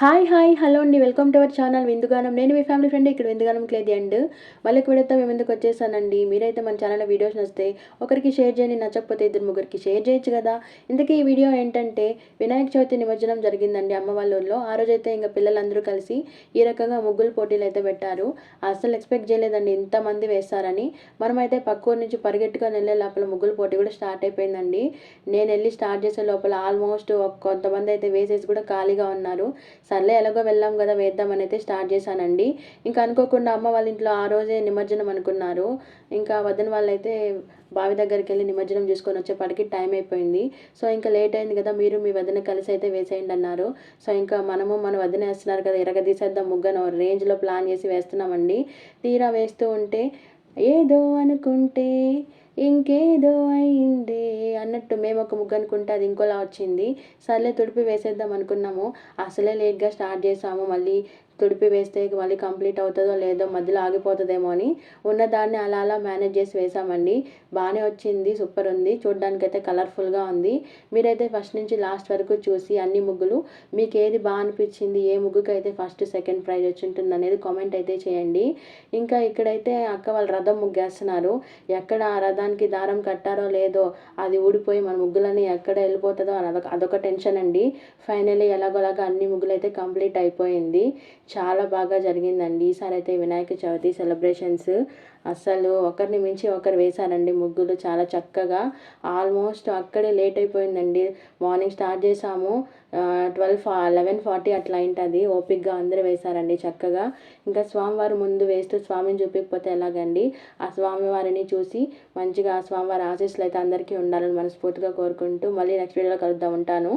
Hi hi hello అండి. Welcome to our channel. విందుగానం. నేను మీ ఫ్యామిలీ ఫ్రెండ్ ఇక్కడ విందుగానం క్లేది అండ్ మళ్ళీ వీడియోతో మేము ఎందుకు వచ్చేసానండి? మీరైతే మన ఛానల్ వీడియోస్ నచ్చితే ఒకరికి షేర్ చేయండి నచ్చకపోతే ఇద్దరు ముగ్గురికి షేర్ చేయొచ్చు కదా? ఇంతకీ ఈ వీడియో ఏంటంటే వినాయక చవితి నిమజ్జనం జరిగిందండి అమ్మ వాళ్ళ ఆ ఆ రోజైతే ఇంకా పిల్లలందరూ కలిసి ఈ రకంగా ముగ్గులు పోటీలు అయితే పెట్టారు. అసలు ఎక్స్పెక్ట్ చేయలేదండి ఇంతమంది వేస్తారని. మనమైతే పక్క నుంచి పరిగెట్టుకొని వెళ్ళే లోపల ముగ్గులు పోటీ కూడా స్టార్ట్ అయిపోయిందండి. నేను వెళ్ళి స్టార్ట్ చేసే లోపల ఆల్మోస్ట్ కొంతమంది అయితే వేసేసి కూడా ఖాళీగా ఉన్నారు. సర్లే ఎలాగో వెళ్ళాం కదా వేద్దామని అయితే స్టార్ట్ చేశానండి. ఇంకా అనుకోకుండా అమ్మ వాళ్ళ ఇంట్లో ఆ రోజే నిమజ్జనం అనుకున్నారు. ఇంకా వదిన వాళ్ళైతే బావి దగ్గరికి వెళ్ళి నిమజ్జనం చేసుకొని వచ్చేప్పటికి టైం అయిపోయింది. సో ఇంకా లేట్ అయింది కదా మీరు మీ వదిన కలిసి అయితే వేసేయండి అన్నారు. సో ఇంకా మనము మన వదిన వేస్తున్నారు కదా ఎరగదీసేద్దాం ముగ్గను రేంజ్లో ప్లాన్ చేసి వేస్తున్నామండి. తీరా వేస్తూ ఉంటే ఏదో అనుకుంటే ఇంకేదో అయిందే అన్నట్టు మేము ఒక ముగ్గు అనుకుంటే అది ఇంకోలా వచ్చింది. సర్లే తుడిపి వేసేద్దాం అనుకున్నాము. అసలే లేట్గా స్టార్ట్ చేసాము. మళ్ళీ తుడిపి వేస్తే మళ్ళీ కంప్లీట్ అవుతుందో లేదో మధ్యలో ఆగిపోతుందేమో అని ఉన్నదాన్ని అలా అలా మేనేజ్ చేసి వేసామండి. బాగానే వచ్చింది సూపర్ ఉంది. చూడడానికి అయితే కలర్ఫుల్గా ఉంది. మీరైతే ఫస్ట్ నుంచి లాస్ట్ వరకు చూసి అన్ని ముగ్గులు మీకు ఏది బాగా అనిపించింది ఏ ముగ్గుకి అయితే ఫస్ట్ సెకండ్ ప్రైజ్ వచ్చి ఉంటుంది అనేది కామెంట్ అయితే చేయండి. ఇంకా ఇక్కడైతే అక్క వాళ్ళు రథం ముగ్గేస్తున్నారు. ఎక్కడ ఆ రథానికి దారం కట్టారో లేదో అది ఊడిపోయి మన ముగ్గులని ఎక్కడ వెళ్ళిపోతుందో అదొక అదొక టెన్షన్ అండి. ఫైనల్లీ ఎలాగోలాగా అన్ని ముగ్గులు అయితే కంప్లీట్ అయిపోయింది. చాలా బాగా జరిగిందండి. ఈసారి అయితే వినాయక చవితి సెలబ్రేషన్స్. అసలు ఒకరిని మించి ఒకరు వేశారండి ముగ్గులు చాలా చక్కగా. ఆల్మోస్ట్ అక్కడే లేట్ అయిపోయిందండి. మార్నింగ్ స్టార్ట్ చేసాము ట్వెల్వ్ లెవెన్ ఫార్టీ అట్లా అయింటుంది. ఓపిక్గా అందరూ వేశారండి చక్కగా. ఇంకా స్వామివారు ముందు వేస్తూ స్వామిని చూపించకపోతే ఎలాగండి? ఆ స్వామివారిని చూసి మంచిగా ఆ స్వామివారి ఆశీస్సులు అయితే అందరికీ ఉండాలని మనస్ఫూర్తిగా కోరుకుంటూ మళ్ళీ నెక్స్ట్ వీడియోలో కలుద్దాం ఉంటాను.